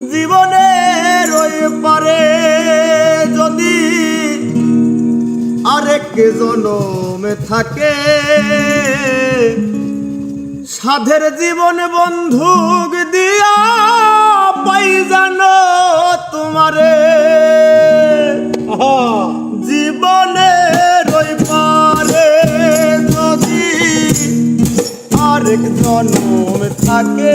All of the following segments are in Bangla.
জীবনের ওই পারে যদি আরেক জনমে থাকে, সাধের জীবন বন্ধুক দিয়া পাই জানো তোমারে। জীবনের ওই পারে যদি আরেক জনম থাকে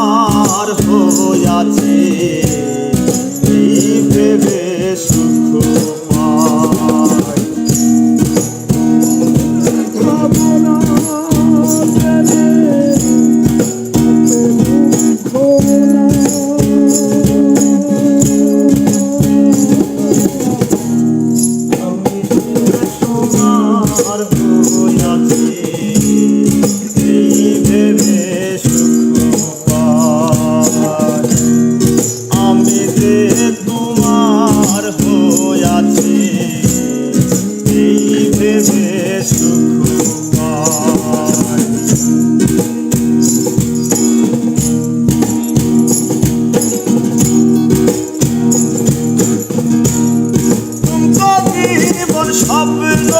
স্বপ্ন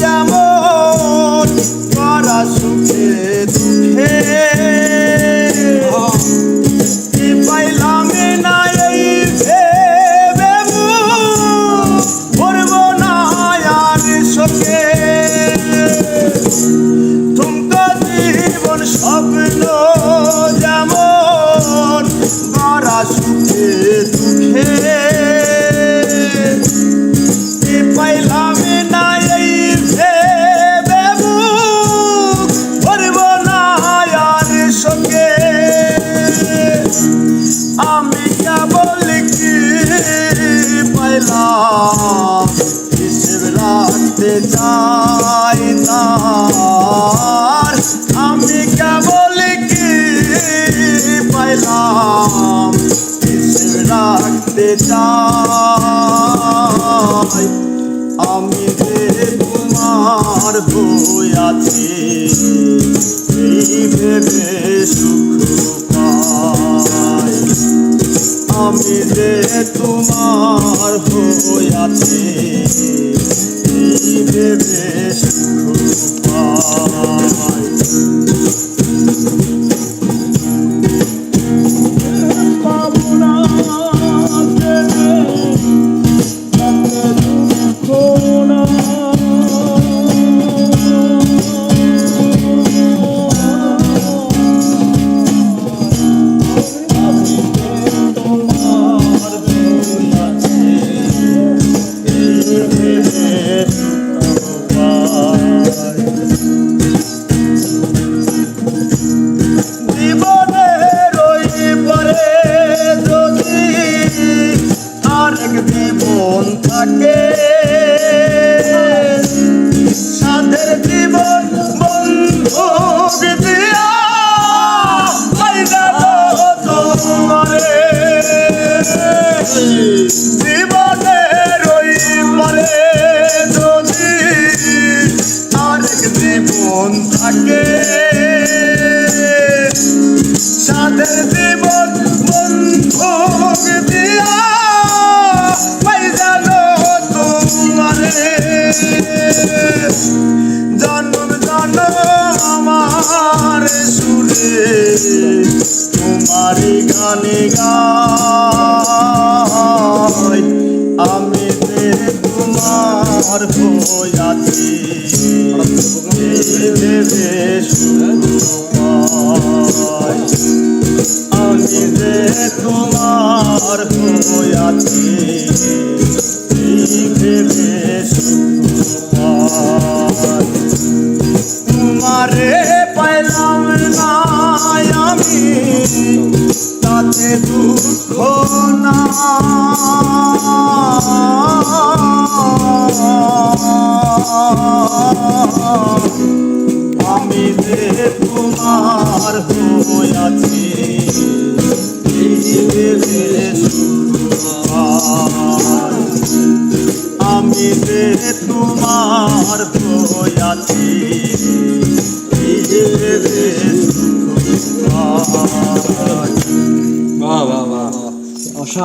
যেমন করা সুখে দুঃখে। পাইলাম না এই ভেবে ভরব না আর শোকে। করা সুখে দুঃখে। চাই। আমি যে তোমার হইয়াছি এই ভেবে সুখ পাই। আমি যে তোমার বই এই জন্ম জন্ম আমার সুরে তোমারি গানে গাই। আমি তোমার যে তোমার এই ভেবে দুঃখ আমি যে তোমার হইয়াছি আমি যে তোমার হইয়াছি prochain.